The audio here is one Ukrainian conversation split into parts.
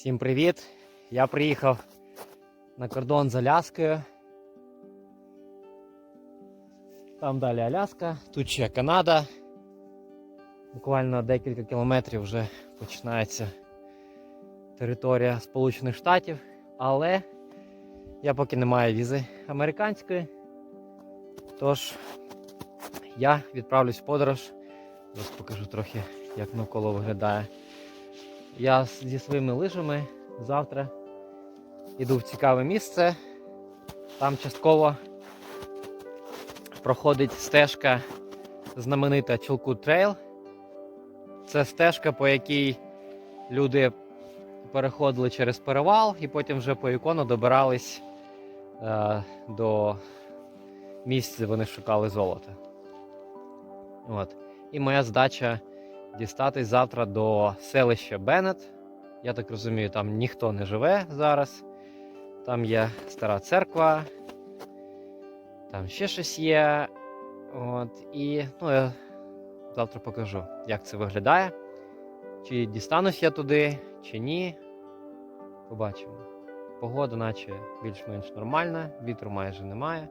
Всім привіт! Я приїхав на кордон з Аляскою. Там далі Аляска, тут ще Канада. Буквально декілька кілометрів вже починається територія Сполучених Штатів, але я поки не маю візи американської. Тож я відправлюсь в подорож. Зараз покажу трохи, як навколо виглядає. Я зі своїми лижами завтра йду в цікаве місце. Там частково проходить стежка знаменита Чулкут Трейл. Це стежка, по якій люди переходили через перевал і потім вже по ікону добирались е, до місць, де вони шукали золото. От. І моя здача дістатись завтра до селища Беннет. Я так розумію, там ніхто не живе зараз. Там є стара церква, там ще щось є. От, і ну, я завтра покажу, як це виглядає. Чи дістанусь я туди, чи ні. Побачимо. Погода, наче більш-менш нормальна, вітру майже немає.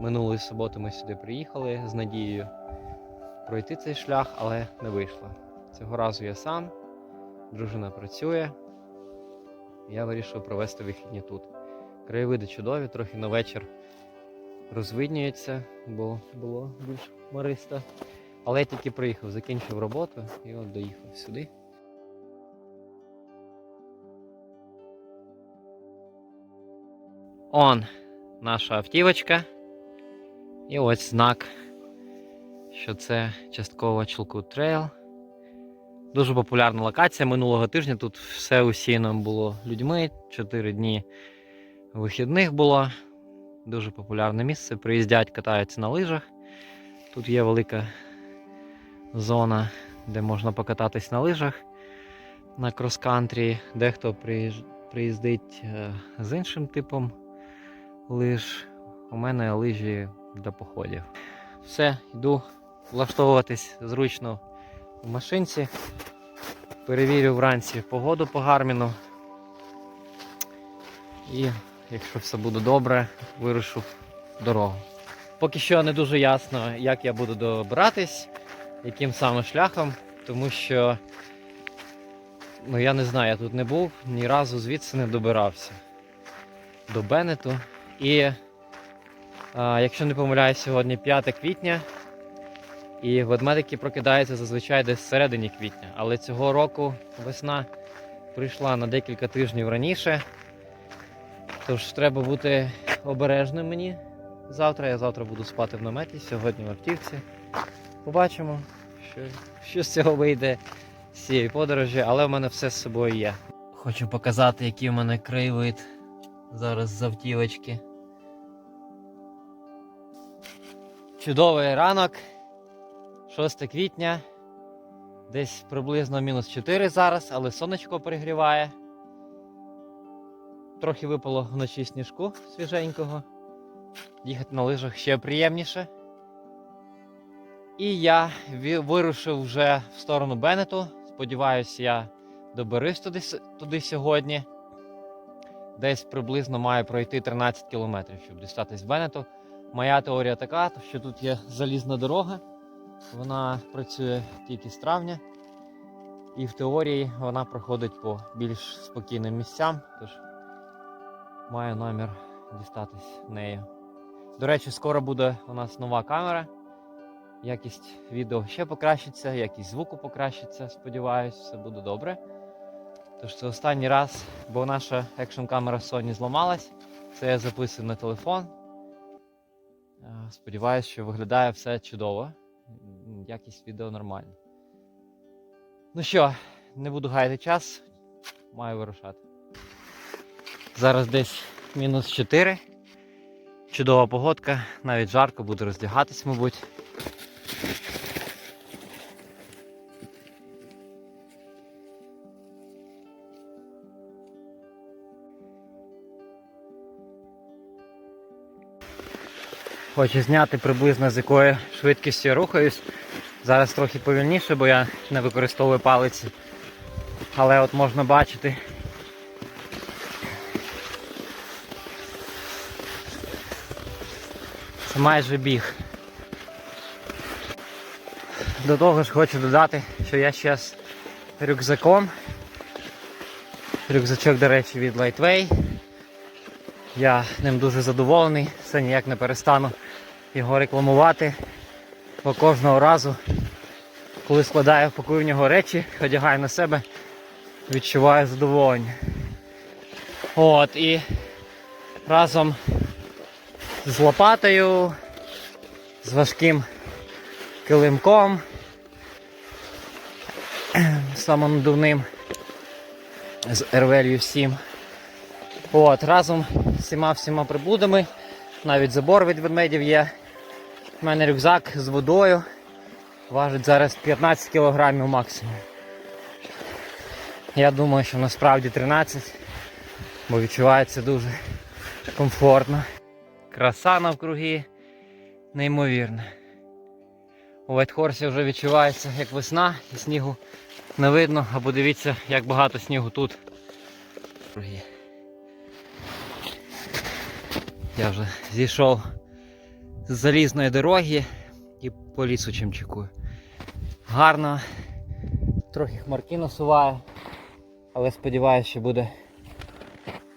Минулої суботи ми сюди приїхали з надією пройти цей шлях, але не вийшло. Цього разу я сам, дружина працює. Я вирішив провести вихідні тут. Краєвиди чудові, трохи на вечір розвиднюється, бо було більш маристо. Але я тільки приїхав, закінчив роботу і от доїхав сюди. Он наша автівочка. І ось знак що це частково Чілкут Трейл. Дуже популярна локація. Минулого тижня тут все усіяно було людьми. Чотири дні вихідних було. Дуже популярне місце. Приїздять, катаються на лижах. Тут є велика зона, де можна покататись на лижах на крос-кантрі. Дехто приїздить е, з іншим типом лиж. У мене лижі для походів. Все, йду влаштовуватись зручно в машинці. Перевірю вранці погоду по гарміну. І якщо все буде добре, вирушу дорогу. Поки що не дуже ясно, як я буду добиратись, яким саме шляхом, тому що ну я не знаю, я тут не був, ні разу звідси не добирався до Беннету. І а, якщо не помиляюсь, сьогодні 5 квітня. І ведмедики прокидаються зазвичай десь всередині квітня. Але цього року весна прийшла на декілька тижнів раніше. Тож треба бути обережним мені завтра. Я завтра буду спати в наметі, сьогодні в автівці. Побачимо, що, що з цього вийде з цієї подорожі, але в мене все з собою є. Хочу показати, який в мене краєвид зараз з автівочки. Чудовий ранок. 6 квітня. Десь приблизно мінус 4 зараз, але сонечко пригріває. Трохи випало вночі сніжку свіженького. Їхати на лижах ще приємніше. І я вирушив вже в сторону Беннету. Сподіваюсь, я доберусь туди, туди сьогодні. Десь приблизно маю пройти 13 кілометрів, щоб дістатись в Беннету. Моя теорія така, що тут є залізна дорога. Вона працює тільки з травня, і в теорії вона проходить по більш спокійним місцям, тож маю намір дістатись нею. До речі, скоро буде у нас нова камера. Якість відео ще покращиться, якість звуку покращиться, сподіваюсь, все буде добре. Тож це останній раз, бо наша екшн камера Sony зламалась. Це я записую на телефон. Е, Сподіваюсь, що виглядає все чудово. Якість відео нормальна. Ну що, не буду гаяти час, маю вирушати. Зараз десь мінус 4. Чудова погодка, навіть жарко, буду роздягатись, мабуть. Хочу зняти приблизно з якою швидкістю я рухаюсь. Зараз трохи повільніше, бо я не використовую палиці. Але от можна бачити. Це майже біг. До того ж хочу додати, що я зараз рюкзаком. Рюкзачок, до речі, від Lightway. Я ним дуже задоволений, все ніяк не перестану його рекламувати. Бо кожного разу, коли складаю пакую в нього речі, одягаю на себе, відчуваю задоволення. От і разом з лопатою, з важким килимком, самонадувним з RVLU 7. От, разом з всіма всіма прибудами, навіть забор від ведмедів є. У мене рюкзак з водою. Важить зараз 15 кілограмів максимум. Я думаю, що насправді 13, бо відчувається дуже комфортно. Краса навкруги неймовірна. У Вайтхорсі вже відчувається як весна і снігу не видно, а подивіться, як багато снігу тут. Я вже зійшов з залізної дороги і по лісу чимчикую. Гарно, трохи хмарки насуває, але сподіваюся, що буде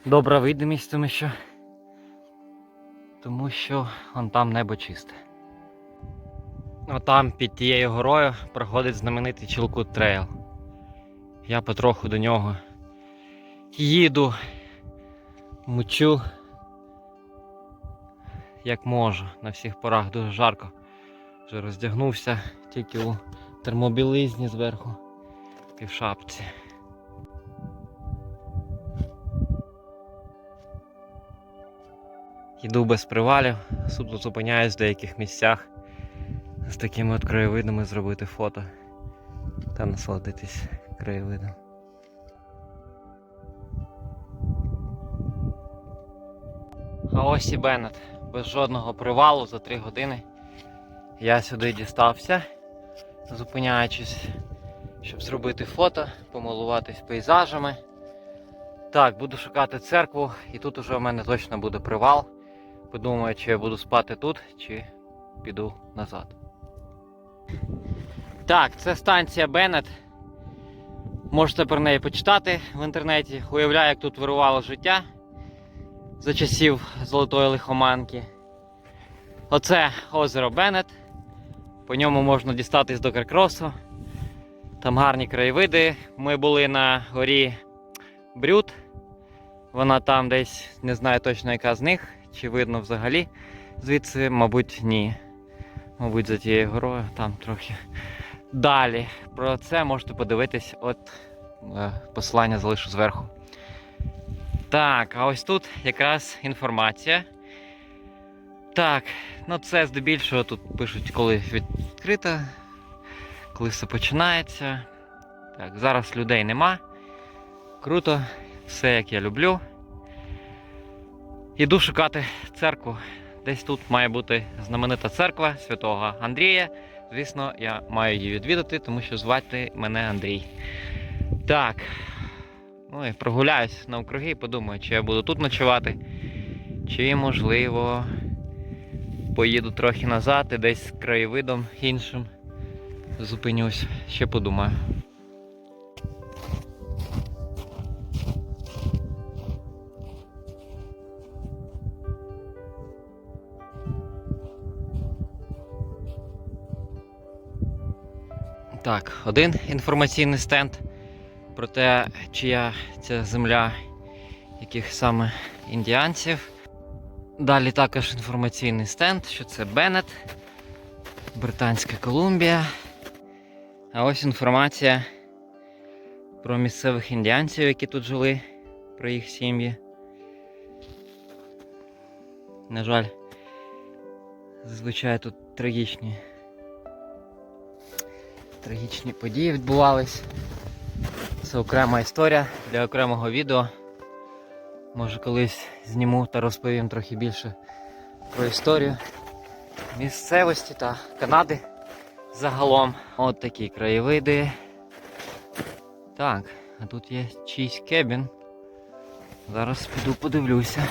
добра видимість, тому що тому що вон там небо чисте. Отам під тією горою проходить знаменитий Чілкут Трейл. Я потроху до нього їду, мучу як можу. На всіх порах дуже жарко. Вже роздягнувся тільки у термобілизні зверху і в шапці. Йду без привалів, суто зупиняюсь в деяких місцях з такими от краєвидами зробити фото та насолодитись краєвидом. А ось і Беннет. Без жодного привалу за 3 години я сюди дістався, зупиняючись, щоб зробити фото, помилуватись пейзажами. Так, буду шукати церкву, і тут уже у мене точно буде привал. Подумаю, чи я буду спати тут, чи піду назад. Так, це станція Беннет. Можете про неї почитати в інтернеті. Уявляю, як тут вирувало життя за часів Золотої лихоманки. Оце озеро Беннет. По ньому можна дістатись до Каркросу. Там гарні краєвиди. Ми були на горі Брюд. Вона там десь, не знаю точно яка з них, чи видно взагалі. Звідси, мабуть, ні. Мабуть, за тією горою, там трохи далі. Про це можете подивитись, от е, посилання залишу зверху. Так, а ось тут якраз інформація. Так, ну це здебільшого тут пишуть, коли відкрита, коли все починається. Так, зараз людей нема. Круто, все як я люблю. Іду шукати церкву. Десь тут має бути знаменита церква святого Андрія. Звісно, я маю її відвідати, тому що звати мене Андрій. Так. Ну і прогуляюсь навкруги і подумаю, чи я буду тут ночувати, чи можливо поїду трохи назад і десь з краєвидом іншим зупинюсь. Ще подумаю. Так, один інформаційний стенд про те, чия ця земля, яких саме індіанців. Далі також інформаційний стенд, що це Беннет, Британська Колумбія. А ось інформація про місцевих індіанців, які тут жили, про їх сім'ї. На жаль, зазвичай тут трагічні. Трагічні події відбувались. Це окрема історія для окремого відео. Може колись зніму та розповім трохи більше про історію місцевості та Канади загалом. От такі краєвиди. Так, а тут є чийсь кебін. Зараз піду подивлюся.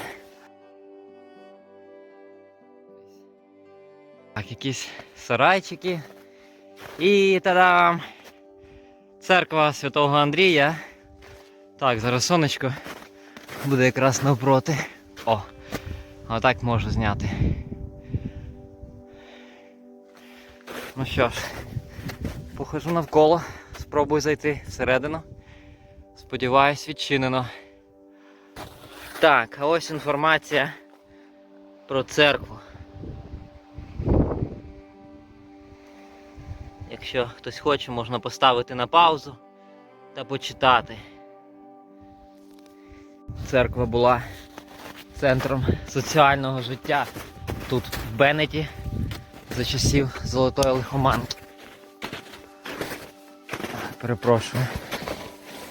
Так, якісь сарайчики. І та-дам! Церква Святого Андрія. Так, зараз сонечко буде якраз навпроти. О! Отак можу зняти. Ну що ж, похожу навколо, спробую зайти всередину. Сподіваюсь, відчинено. Так, а ось інформація про церкву. Якщо хтось хоче, можна поставити на паузу та почитати. Церква була центром соціального життя тут, в Беннеті, за часів Золотої лихоманки. Перепрошую.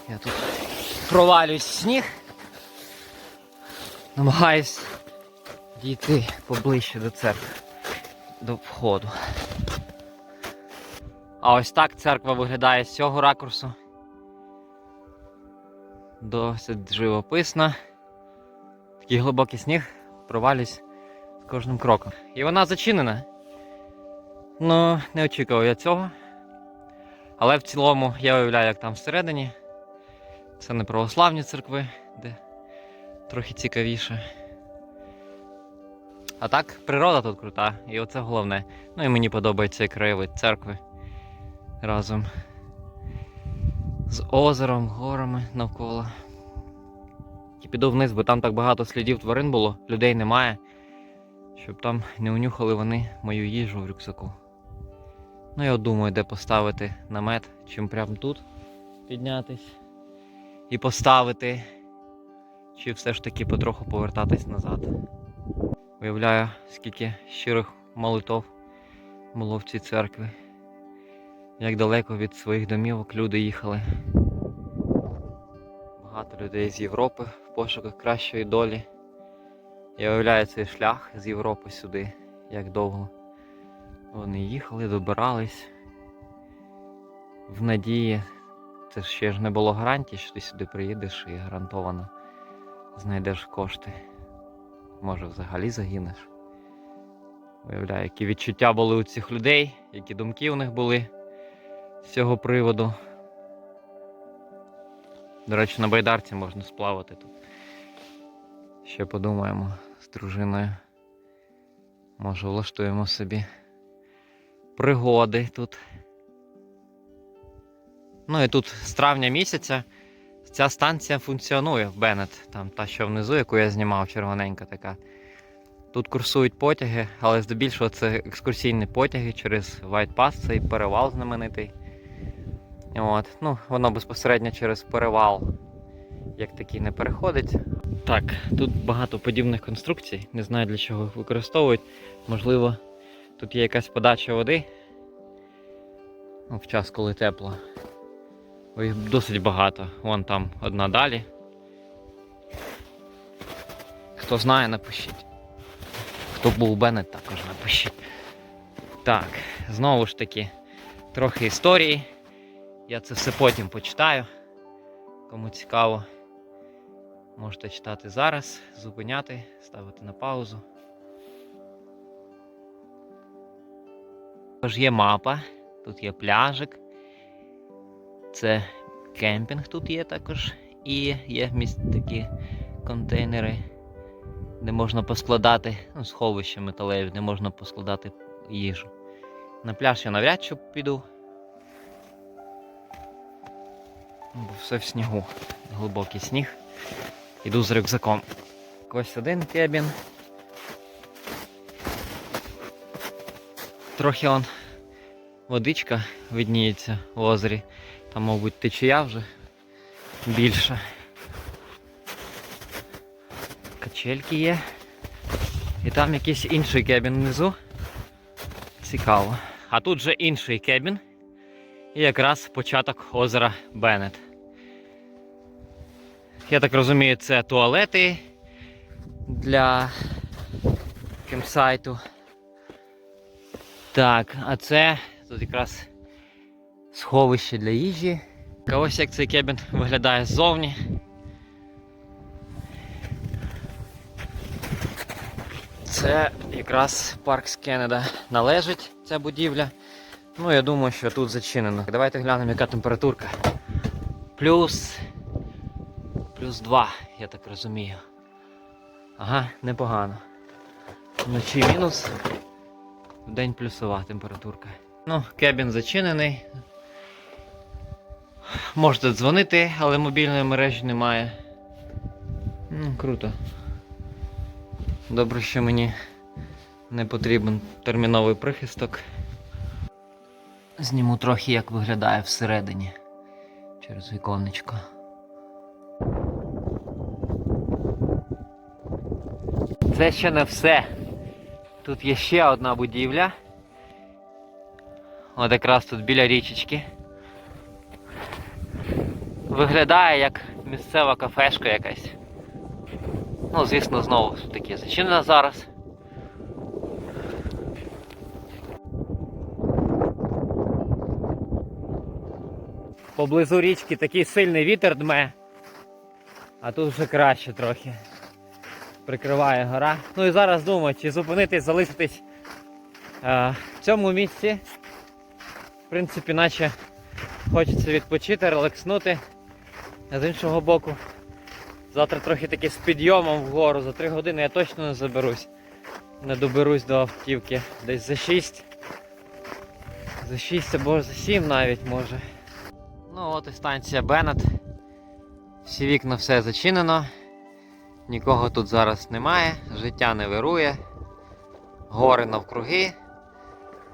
Я тут провалююсь в сніг. Намагаюсь дійти поближче до церкви, до входу. А ось так церква виглядає з цього ракурсу. Досить живописно. Такий глибокий сніг, провалюсь з кожним кроком. І вона зачинена. Ну, не очікував я цього. Але в цілому я уявляю, як там всередині. Це не православні церкви, де трохи цікавіше. А так, природа тут крута, і оце головне. Ну і мені подобається краєвид церкви разом з озером, горами навколо. І піду вниз, бо там так багато слідів тварин було, людей немає, щоб там не унюхали вони мою їжу в рюкзаку. Ну я думаю, де поставити намет, чим прямо тут піднятись і поставити, чи все ж таки потроху повертатись назад. Уявляю, скільки щирих молитов було в цій церкві. Як далеко від своїх домівок люди їхали. Багато людей з Європи в пошуках кращої долі. Я уявляю цей шлях з Європи сюди, як довго. Вони їхали, добирались. В надії, це ще ж не було гарантії, що ти сюди приїдеш і гарантовано знайдеш кошти. Може взагалі загинеш. Уявляю, які відчуття були у цих людей, які думки у них були з цього приводу. До речі, на байдарці можна сплавати тут. Ще подумаємо з дружиною. Може влаштуємо собі пригоди тут. Ну і тут з травня місяця ця станція функціонує в Беннет, там та, що внизу, яку я знімав, червоненька така. Тут курсують потяги, але здебільшого це екскурсійні потяги через White Pass, цей перевал знаменитий. От. Ну, Воно безпосередньо через перевал, як такий, не переходить. Так, тут багато подібних конструкцій, не знаю для чого їх використовують. Можливо, тут є якась подача води ну, в час, коли тепло. Бо Їх досить багато. Вон там одна далі. Хто знає, напишіть. Хто був у Беннет, також напишіть. Так, знову ж таки, трохи історії. Я це все потім почитаю. Кому цікаво, можете читати зараз, зупиняти, ставити на паузу. Також є мапа, тут є пляжик. Це кемпінг тут є також. І є такі контейнери, де можна поскладати, ну, сховища металеві, де можна поскладати їжу. На пляж я навряд чи піду. Бо все в снігу. Глибокий сніг. Іду з рюкзаком. Ось один кебін. Трохи он водичка видніється в озері. Там, мабуть, течія вже більше. Качельки є. І там якийсь інший кебін внизу. Цікаво. А тут же інший кебін. І якраз початок озера Беннет. Я так розумію, це туалети для кемпсайту. Так, а це тут якраз сховище для їжі. А ось як цей кебін виглядає ззовні. Це якраз парк з Кеннеда належить ця будівля. Ну, я думаю, що тут зачинено. Давайте глянемо, яка температурка. Плюс. Плюс 2, я так розумію. Ага, непогано. Вночі мінус. Вдень плюсова температурка. Ну, кебін зачинений. Можете дзвонити, але мобільної мережі немає. Ну, круто. Добре, що мені не потрібен терміновий прихисток. Зніму трохи, як виглядає всередині через віконечко. Це ще не все. Тут є ще одна будівля. От якраз тут біля річечки. Виглядає як місцева кафешка якась. Ну, звісно, знову ж таки зачинена зараз. Поблизу річки такий сильний вітер дме, а тут вже краще трохи. Прикриває гора. Ну і зараз думаю, чи зупинитись, залишитись е, в цьому місці. В принципі, наче хочеться відпочити, релакснути. А з іншого боку, завтра трохи таки з підйомом вгору. За 3 години я точно не заберусь. Не доберусь до автівки. Десь за 6. За 6 або за 7 навіть може. Ну от і станція Беннет. Всі вікна все зачинено. Нікого тут зараз немає, життя не вирує, гори навкруги,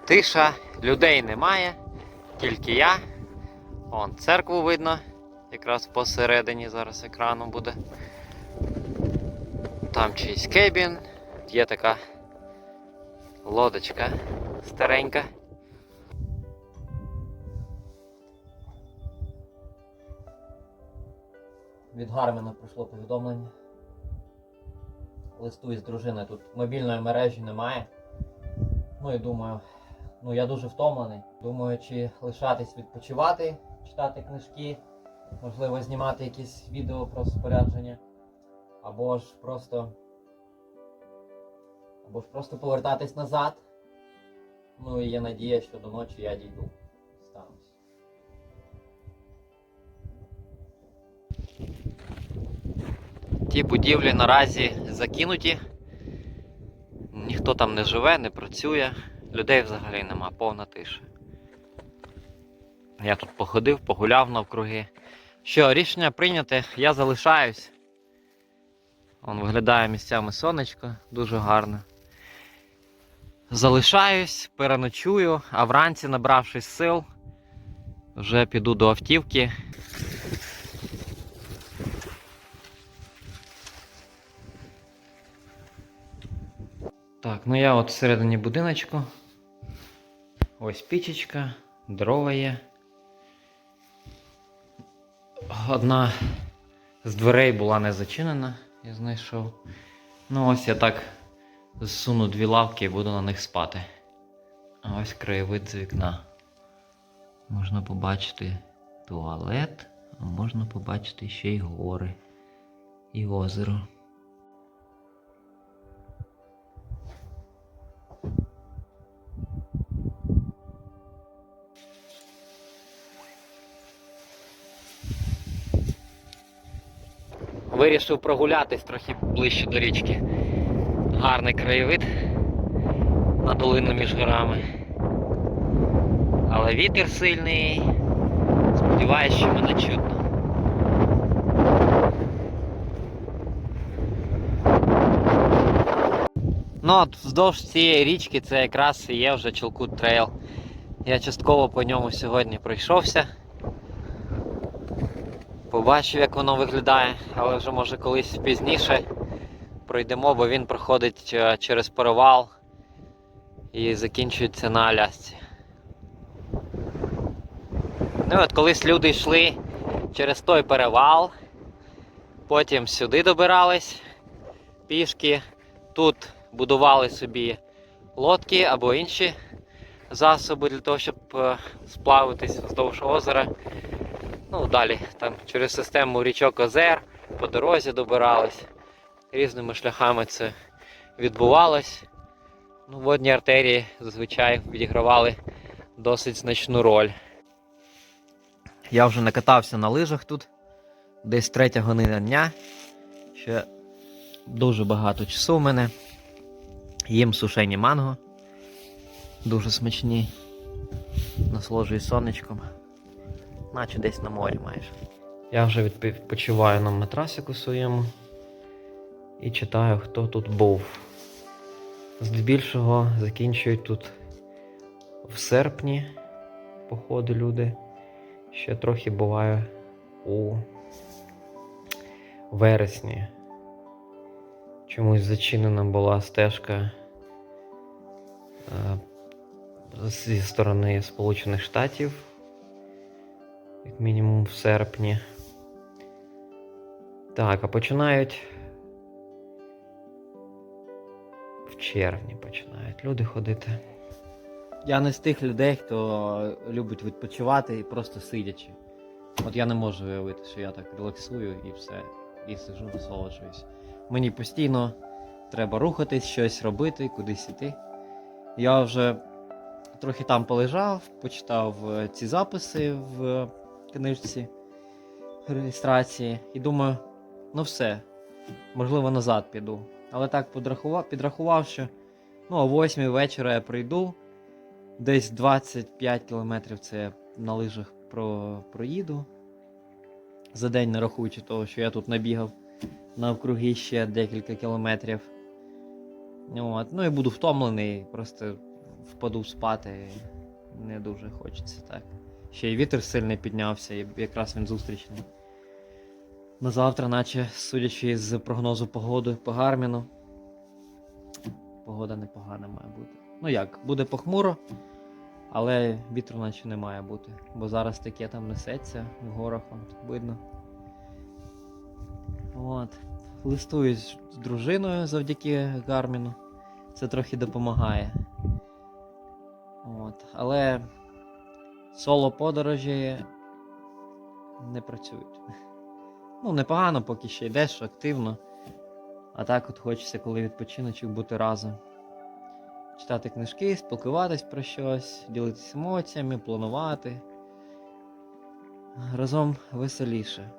тиша, людей немає, тільки я. Вон церкву видно, якраз посередині зараз екрану буде. Там чийсь кебін, є така лодочка старенька. Від Гарміна прийшло повідомлення листуюсь з дружиною. Тут мобільної мережі немає. Ну і думаю, ну я дуже втомлений. Думаю, чи лишатись відпочивати, читати книжки, можливо, знімати якісь відео про спорядження. Або ж просто. Або ж просто повертатись назад. Ну і є надія, що до ночі я дійду. Ті будівлі наразі закинуті. Ніхто там не живе, не працює, людей взагалі нема, повна тиша. Я тут походив, погуляв навкруги. Що, рішення прийняте, я залишаюсь. Вон виглядає місцями сонечко, дуже гарно. Залишаюсь, переночую, а вранці, набравшись сил, вже піду до автівки. Ну я от всередині будиночку. Ось пічечка, дрова є. Одна з дверей була не зачинена, я знайшов. Ну ось я так зсуну дві лавки і буду на них спати. А ось краєвид з вікна. Можна побачити туалет, а можна побачити ще й гори і озеро. Вирішив прогулятись трохи ближче до річки. Гарний краєвид на долину між горами. Але вітер сильний. Сподіваюсь, що мене чутно. Ну от вздовж цієї річки це якраз і є вже Чулкут Трейл. Я частково по ньому сьогодні пройшовся. Побачив, як воно виглядає, але вже може колись пізніше пройдемо, бо він проходить е, через перевал і закінчується на Алясці. Ну і от колись люди йшли через той перевал, потім сюди добирались пішки, тут будували собі лодки або інші засоби для того, щоб е, сплавитись вздовж озера. Ну, далі там через систему річок озер по дорозі добирались. Різними шляхами це відбувалось. Ну, водні артерії зазвичай відігравали досить значну роль. Я вже накатався на лижах тут. Десь третя година дня. Ще дуже багато часу в мене. Їм сушені манго. Дуже смачні. Насолоджуюсь сонечком. Наче десь на морі майже. Я вже відпочиваю на матрасику своєму і читаю, хто тут був. Здебільшого закінчують тут в серпні походи люди. Ще трохи буває у вересні. Чомусь зачинена була стежка е, зі сторони Сполучених Штатів, як мінімум в серпні. Так, а починають в червні починають люди ходити. Я не з тих людей, хто любить відпочивати і просто сидячи. От я не можу уявити, що я так релаксую і все, і сижу, насолоджуюсь. Мені постійно треба рухатись, щось робити, кудись іти. Я вже трохи там полежав, почитав е, ці записи в книжці реєстрації і думаю, ну все, можливо, назад піду. Але так подрахував, підрахував, що ну, о 8 вечора я прийду, десь 25 кілометрів це я на лижах про, проїду. За день не рахуючи того, що я тут набігав навкруги ще декілька кілометрів. От. Ну і буду втомлений, просто впаду спати. Не дуже хочеться так. Ще й вітер сильний піднявся, і якраз він зустрічний. На завтра, наче, судячи з прогнозу погоди по Гарміну. Погода непогана має бути. Ну як, буде похмуро, але вітру наче не має бути. Бо зараз таке там несеться в горах, вон, видно. От. Листуюсь з дружиною завдяки Гарміну. Це трохи допомагає. От. Але соло подорожі не працюють. Ну, непогано, поки ще йдеш активно. А так от хочеться, коли відпочиночок, бути разом. Читати книжки, спілкуватись про щось, ділитися емоціями, планувати. Разом веселіше.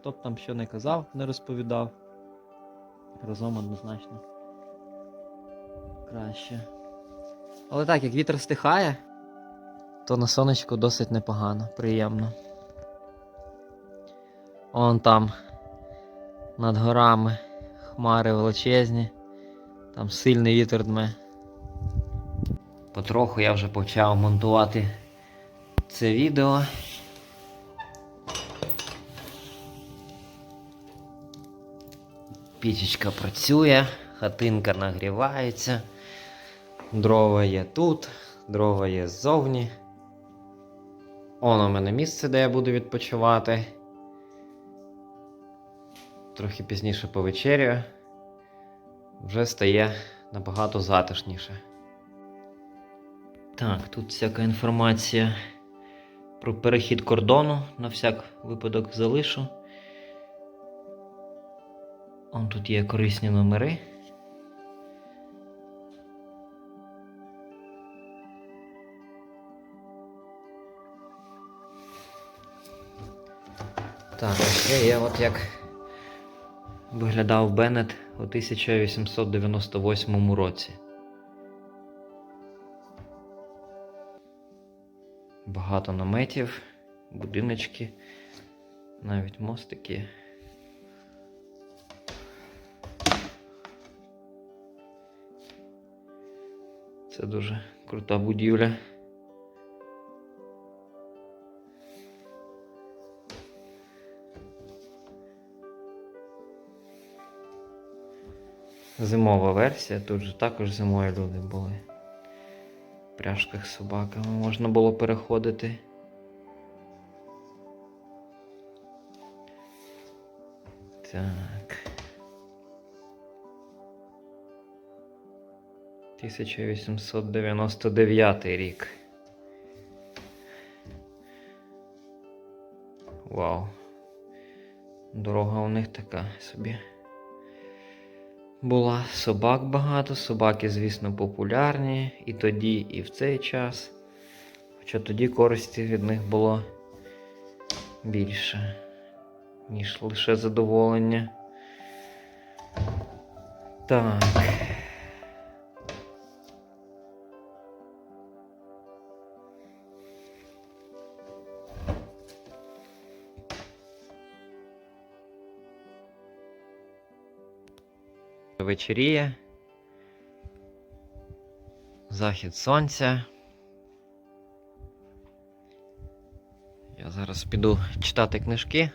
Хто б там що не казав, не розповідав. Разом однозначно. Краще. Але так, як вітер стихає, то на сонечку досить непогано, приємно. Он там над горами хмари величезні, там сильний вітер дме. Потроху я вже почав монтувати це відео. Пічечка працює, хатинка нагрівається, дрова є тут, дрова є ззовні. Он у мене місце, де я буду відпочивати. Трохи пізніше повечерю. Вже стає набагато затишніше. Так, тут всяка інформація про перехід кордону на всяк випадок залишу. Он тут є корисні номери. Так, ще є от як виглядав Беннет у 1898 році. Багато наметів, будиночки, навіть мостики. Це дуже крута будівля. Зимова версія, тут же також зимою люди були. В пряжках з собаками можна було переходити. Так. 1899 рік. Вау. Дорога у них така собі. Була. Собак багато, собаки, звісно, популярні і тоді, і в цей час. Хоча тоді користі від них було більше, ніж лише задоволення. Так. Вечеріє. Захід сонця. Я зараз піду читати книжки,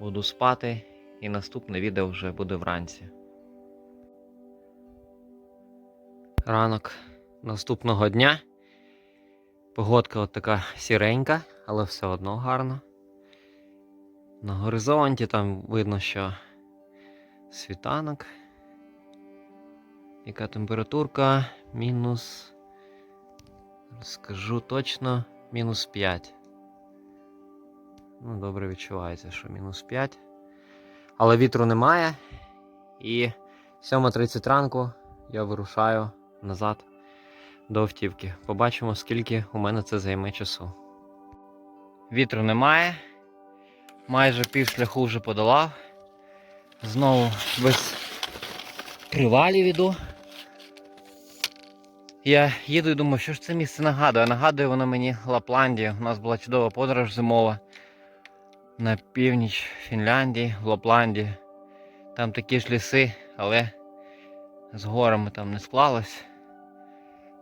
буду спати, і наступне відео вже буде вранці. Ранок наступного дня. Погодка от така сіренька, але все одно гарно. На горизонті там видно, що світанок. Яка температурка? Мінус. Скажу точно, мінус 5. Ну, добре відчувається, що мінус 5. Але вітру немає. І 7.30 ранку я вирушаю назад до автівки. Побачимо, скільки у мене це займе часу. Вітру немає. Майже пів шляху вже подолав. Знову без привалів іду. Я їду і думаю, що ж це місце нагадує. Нагадує воно мені Лапландію. У нас була чудова подорож зимова на північ Фінляндії, в Лапландії. Там такі ж ліси, але з горами там не склалось.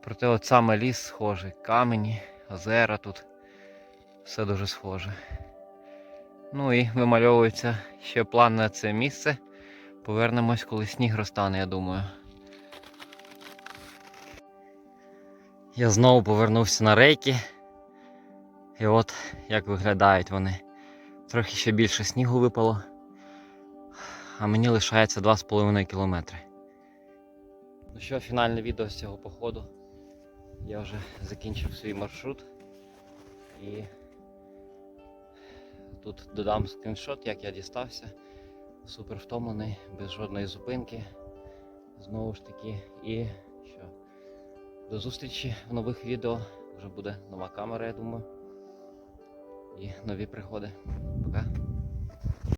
Проте от саме ліс схожий, камені, озера тут. Все дуже схоже. Ну і вимальовується ще план на це місце. Повернемось, коли сніг розтане, я думаю. Я знову повернувся на рейки. І от як виглядають вони. Трохи ще більше снігу випало. А мені лишається 2,5 кілометри. Ну що, фінальне відео з цього походу. Я вже закінчив свій маршрут. І тут додам скріншот, як я дістався. Супер втомлений, без жодної зупинки. Знову ж таки, і? До зустрічі в нових відео. Вже буде нова камера, я думаю. І нові приходи. Пока.